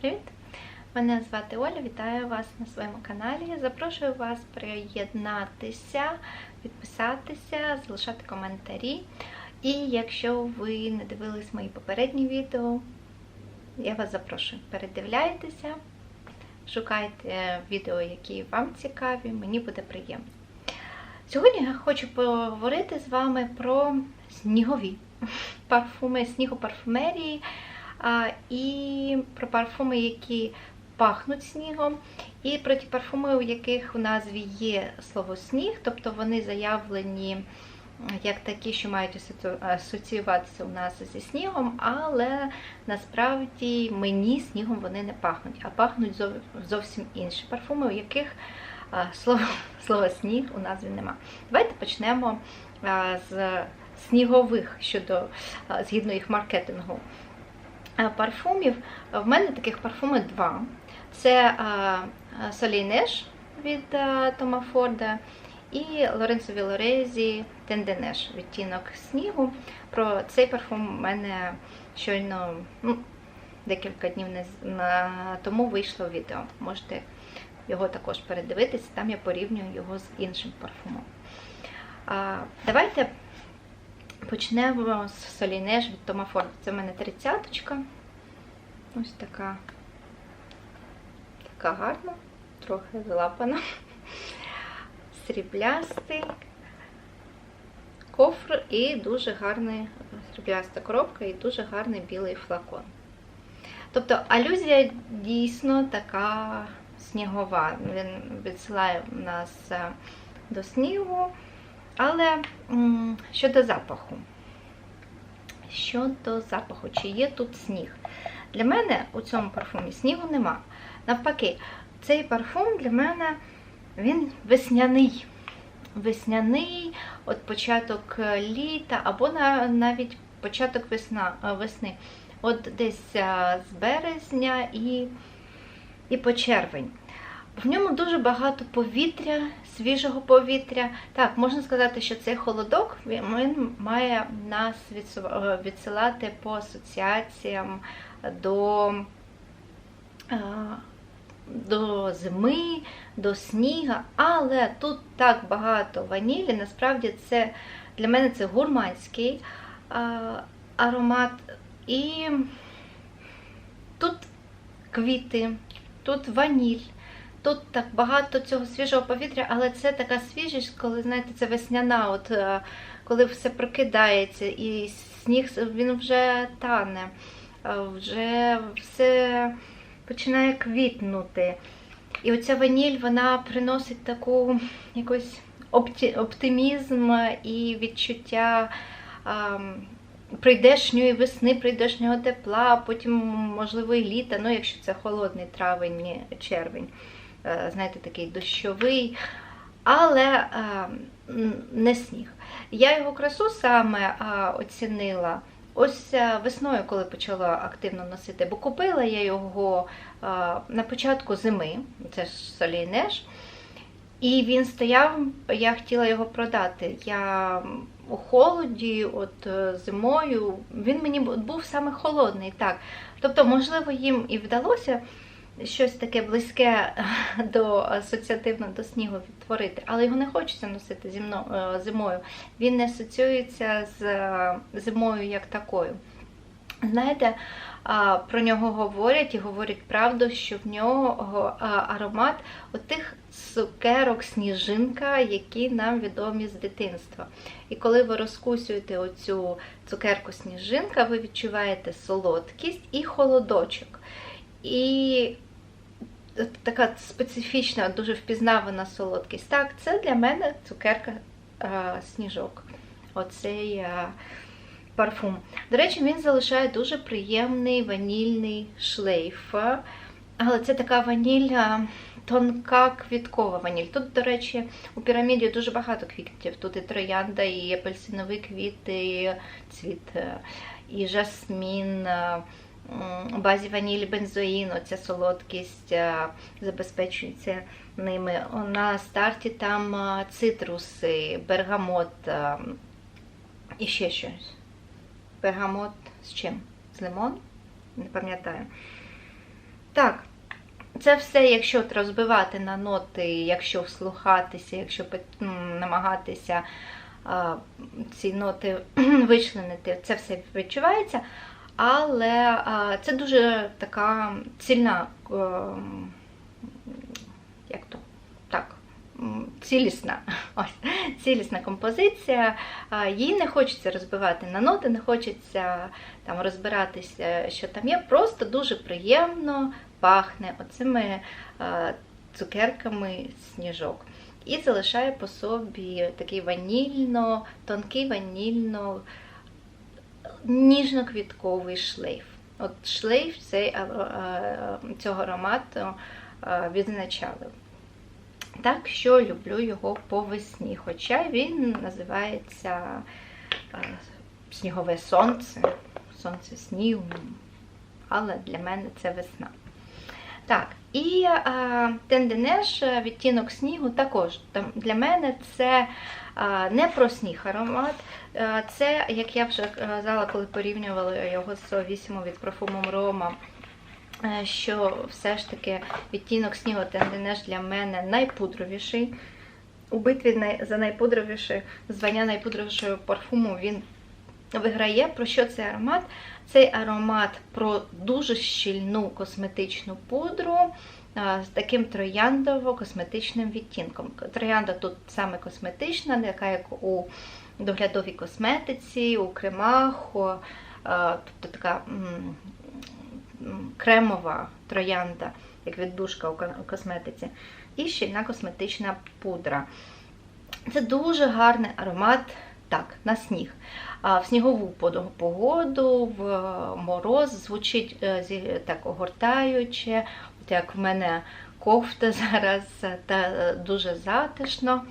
Привіт! Мене звати Оля, вітаю вас на своєму каналі. Запрошую вас приєднатися, підписатися, залишати коментарі. І якщо ви не дивились мої попередні відео, я вас запрошую, передивляйтеся, шукайте відео, які вам цікаві, мені буде приємно. Сьогодні я хочу поговорити з вами про снігові парфуми, снігопарфумерії і про парфуми, які пахнуть снігом, і про ті парфуми, у яких у назві є слово сніг, тобто вони заявлені як такі, що мають асоціюватися у нас зі снігом, але насправді мені снігом вони не пахнуть, а пахнуть зовсім інші парфуми, у яких слово, слово сніг у назві нема. Давайте почнемо з снігових щодо згідно їх маркетингу. Парфумів. В мене таких парфумів два. Це Солінеш від Тома Форда і Лоренцо Вілорезі Тенденеш відтінок снігу. Про цей парфум у мене щойно ну, декілька днів тому вийшло відео. Можете його також передивитися, там я порівнюю його з іншим парфумом. Давайте почнемо з Солінеш від Тома Форда. Це в мене тридцяточка. Ось така така гарна, трохи залапана, сріблястий кофр і дуже гарний срібляста коробка і дуже гарний білий флакон. Тобто алюзія дійсно така снігова. Він відсилає нас до снігу. Але щодо запаху, щодо запаху, чи є тут сніг? Для мене у цьому парфумі снігу нема. Навпаки, цей парфум для мене він весняний. Весняний, от початок літа, або навіть початок весна, весни. От десь з березня і, і по червень. В ньому дуже багато повітря, свіжого повітря. Так, можна сказати, що цей холодок він має нас відсилати по асоціаціям до до зими, до сніга, але тут так багато ванілі, насправді це для мене це гурманський аромат. І тут квіти, тут ваніль. Тут так багато цього свіжого повітря, але це така свіжість, коли, знаєте, це весняна, от коли все прокидається, і сніг він вже тане, вже все починає квітнути. І оця ваніль вона приносить таку якийсь оптимізм і відчуття а, прийдешньої весни, прийдешнього тепла, потім, можливо, і літа, ну, якщо це холодний травень, червень. Е, знаєте, такий дощовий, але е, не сніг. Я його красу саме е, оцінила ось весною, коли почала активно носити, бо купила я його на початку зими, це ж солійнеш. І він стояв, я хотіла його продати. Я у холоді, от зимою, він мені був саме холодний. так. Тобто, можливо, їм і вдалося щось таке близьке до асоціативно до снігу відтворити, але його не хочеться носити е, зимою. Він не асоціюється з е, зимою як такою. Знаєте, про нього говорять і говорять правду, що в нього аромат отих цукерок, сніжинка, які нам відомі з дитинства. І коли ви розкусуєте оцю цукерку сніжинка, ви відчуваєте солодкість і холодочок. І така специфічна, дуже впізнавана солодкість. Так, це для мене цукерка а, сніжок. Оцей а, парфум. До речі, він залишає дуже приємний ванільний шлейф. Але це така ваніль, тонка квіткова ваніль. Тут, до речі, у піраміді дуже багато квітів. Тут і троянда, і апельсиновий квіт, і цвіт, е, і жасмін базі ванілі бензоїн, оця солодкість е, забезпечується ними. На старті там е, цитруси, бергамот е, і ще щось. Бергамот з чим? З лимон? Не пам'ятаю. Так, це все, якщо от розбивати на ноти, якщо вслухатися, якщо намагатися ці ноти вичленити, це все відчувається. Але це дуже така цільна, ем, як то так, цілісна ось, цілісна композиція. Їй не хочеться розбивати на ноти, не хочеться там розбиратися, що там є. Просто дуже приємно пахне оцими цукерками сніжок. І залишає по собі такий ванільно, тонкий ванільно, ніжно-квітковий шлейф. От шлейф цей, цього аромату відзначали. Так що люблю його по весні. Хоча він називається Снігове сонце, сонце снігу. Але для мене це весна. Так, і а, тенденеш відтінок снігу також. Для мене це а, не про сніг аромат. Це, як я вже казала, коли порівнювала його з 8 від парфумом Рома. Що все ж таки відтінок снігу тенденеш для мене найпудровіший. У битві за найпудровіше звання найпудровішого парфуму він виграє. Про що цей аромат? Цей аромат про дуже щільну косметичну пудру з таким трояндово-косметичним відтінком. Троянда тут саме косметична, яка як у доглядовій косметиці, у кремах, тобто така кремова троянда, як віддушка у косметиці, і щільна косметична пудра. Це дуже гарний аромат так, на сніг. В снігову погоду, в мороз звучить е, так огортаюче, от як в мене кофта зараз, та дуже затишно.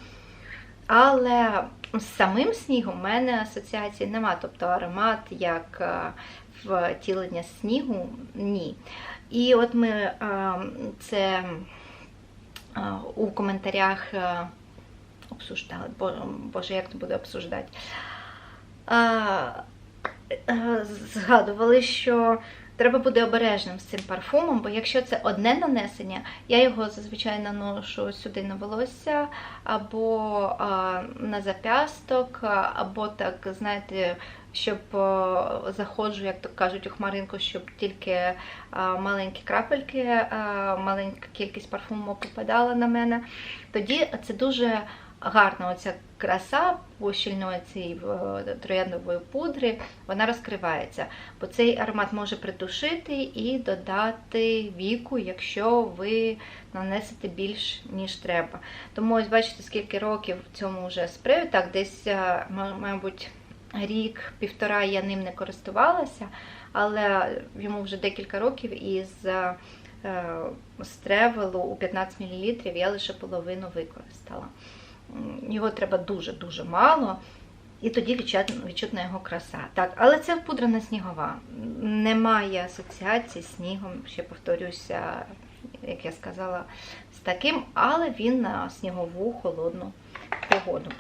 Але з самим снігом в мене асоціації нема, тобто аромат як е, втілення снігу ні. І от ми е, це у коментарях обсуждали. Боже, як це буде обсуждати? Згадували, що треба бути обережним з цим парфумом, бо якщо це одне нанесення, я його зазвичай наношу сюди на волосся, або на запясток, або так, знаєте, щоб заходжу, як то кажуть, у хмаринку, щоб тільки маленькі крапельки, маленька кількість парфуму попадала на мене. Тоді це дуже гарна оця краса по цієї е, трояндової пудри, вона розкривається. Бо цей аромат може придушити і додати віку, якщо ви нанесете більш, ніж треба. Тому ось бачите, скільки років цьому вже спрею. Так, десь, е, мабуть, рік-півтора я ним не користувалася, але йому вже декілька років із е, з тревелу у 15 мл я лише половину використала його треба дуже-дуже мало. І тоді відчутна його краса. Так, Але це пудра снігова. Немає асоціації з снігом, ще повторюся, як я сказала, з таким, але він на снігову холодну погоду.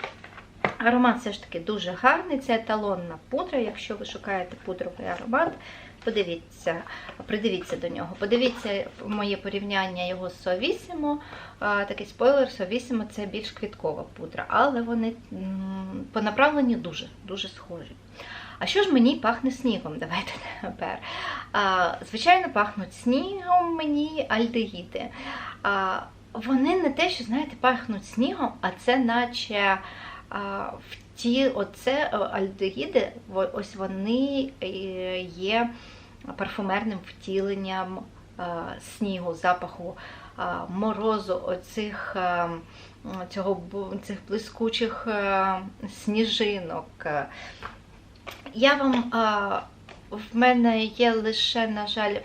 Аромат все ж таки дуже гарний, це еталонна пудра. Якщо ви шукаєте пудровий аромат, подивіться, придивіться до нього. Подивіться моє порівняння його з Совісімо. Такий спойлер, Совісімо це більш квіткова пудра, але вони по направленню дуже дуже схожі. А що ж мені пахне снігом? Давайте тепер. Звичайно, пахнуть снігом мені альдегіди. Вони не те, що, знаєте, пахнуть снігом, а це наче в ті, оце альдегіди, ось вони е, є парфумерним втіленням е, снігу, запаху морозу, оцих цього, цих блискучих сніжинок. Я вам, В мене є лише, на жаль,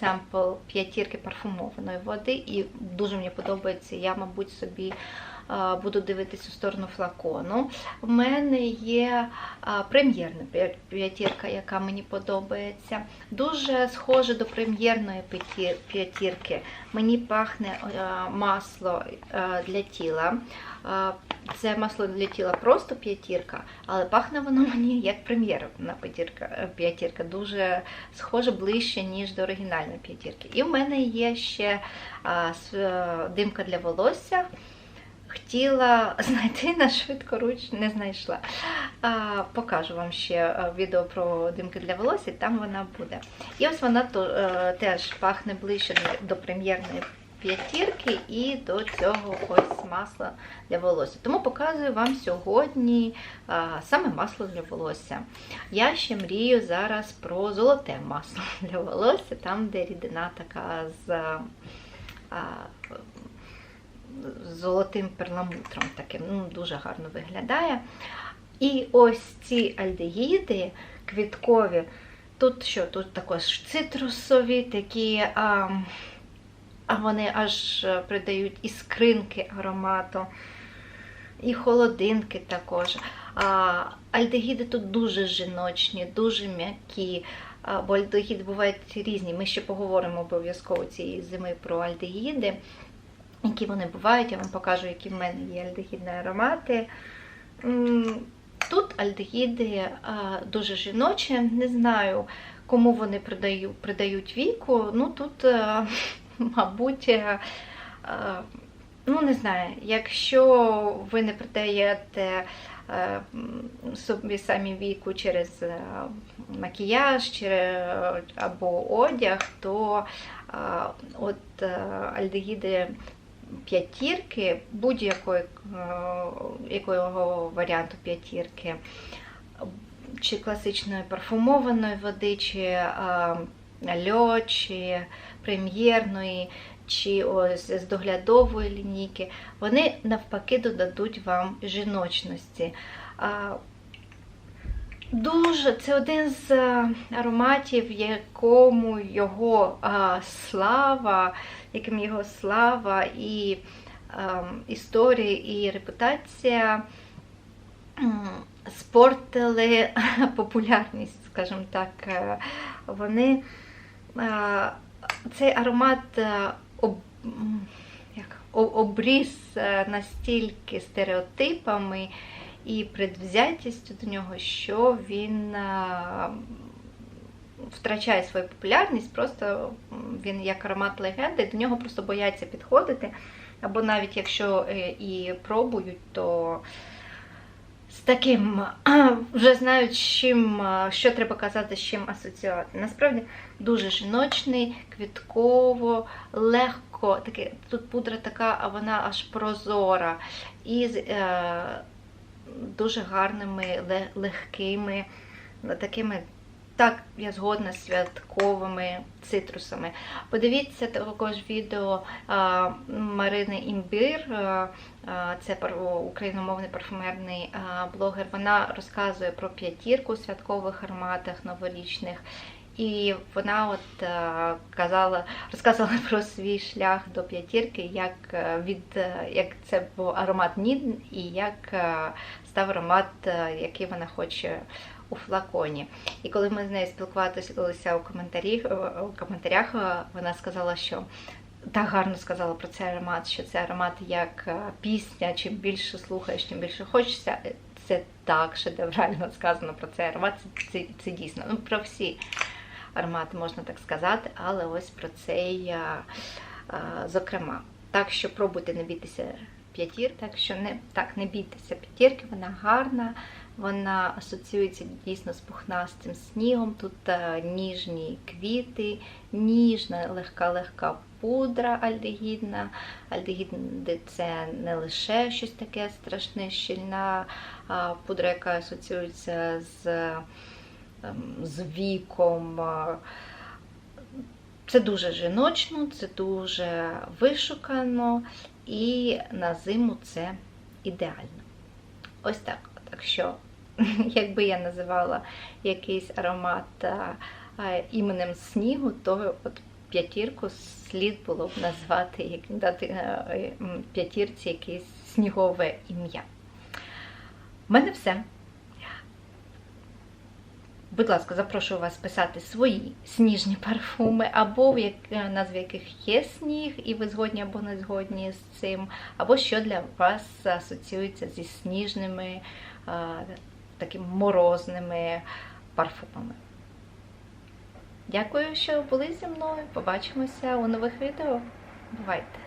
семпл п'ятірки парфумованої води, і дуже мені подобається. Я, мабуть, собі буду дивитись у сторону флакону. У мене є прем'єрна п'ятірка, яка мені подобається. Дуже схоже до прем'єрної п'ятірки. Мені пахне масло для тіла. Це масло для тіла просто п'ятірка, але пахне воно мені як прем'єрна п'ятірка. е. Дуже схоже ближче, ніж до оригінальної п'ятірки. І в мене є ще е, димка для волосся. Хотіла знайти на швидкоруч, не знайшла. А, покажу вам ще е, відео про димки для волосся, там вона буде. І ось вона е, теж пахне ближче до- прем'єрної п'ятірки і до цього ось масла для волосся. Тому показую вам сьогодні а, саме масло для волосся. Я ще мрію зараз про золоте масло для волосся, там, де рідина така з. а, золотим перламутром таким, ну, дуже гарно виглядає. І ось ці альдегіди квіткові, тут що? Тут також цитрусові, такі, а, а вони аж е, придають і скринки аромату, і холодинки також. А, альдегіди тут дуже жіночні, дуже м'які. Бо альдегіди бувають різні. Ми ще поговоримо обов'язково цієї зими про альдегіди які вони бувають. Я вам покажу, які в мене є альдегідні аромати. Тут альдегіди дуже жіночі, не знаю, кому вони придають, віку. Ну тут, мабуть, а, а, ну не знаю, якщо ви не придаєте е, собі самі віку через е, макіяж або одяг, то от е, альдегіди п'ятірки, будь-якої е, варіанту п'ятірки, чи класичної парфумованої води, чи е, льо, чи прем'єрної, чи ось з доглядової лінійки, вони навпаки додадуть вам жіночності. Дуже це один з е, ароматів, якому його а, слава, яким його слава і а, історія і репутація спортили популярність, скажімо так. Е, Вони а, цей аромат е, об, як, обріз е, настільки стереотипами і предвзятістю до нього, що він а, втрачає свою популярність, просто він як аромат легенди, до нього просто бояться підходити. Або навіть якщо е, і пробують, то з таким вже знають, чим, а, що треба казати, з чим асоціювати. Насправді дуже жіночний, квітково, легко. Таке, тут пудра така, а вона аж прозора. І е, дуже гарними, легкими, такими, так, я згодна, святковими цитрусами. Подивіться також відео а, Марини Імбір, а, а, це україномовний парфумерний а, блогер. Вона розказує про п'ятірку у святкових ароматах новорічних. І вона от е, казала, розказувала про свій шлях до п'ятірки, як е, від е, як це був аромат Нід і як став аромат, який вона хоче у флаконі. І коли ми з нею спілкувалися у коментарі, у коментарях, вона сказала, що так гарно сказала про цей аромат, що це аромат як пісня, чим більше слухаєш, тим більше хочеться. Це так шедеврально сказано про цей аромат. Це, це, це дійсно. Ну, про всі аромати можна так сказати, але ось про цей, зокрема. Так що пробуйте не бійтеся п'ятір, так що не так не бійтеся п'ятірки, вона гарна, вона асоціюється дійсно з пухнастим снігом. Тут а, ніжні квіти, ніжна, легка-легка пудра альдегідна. Альдегіди це не лише щось таке страшне, щільна а, пудра, яка асоціюється з з віком. Це дуже жіночно, це дуже вишукано, і на зиму це ідеально. Ось так. Так що, якби я називала якийсь аромат іменем снігу, то от п'ятірку слід було б назвати, як дати е, п'ятірці якийсь снігове ім'я. У мене все. Будь ласка, запрошую вас писати свої сніжні парфуми, або в як, назві яких є сніг, і ви згодні або не згодні з цим, або що для вас асоціюється зі сніжними, а, такими морозними парфумами. Дякую, що були зі мною. Побачимося у нових відео. Бувайте!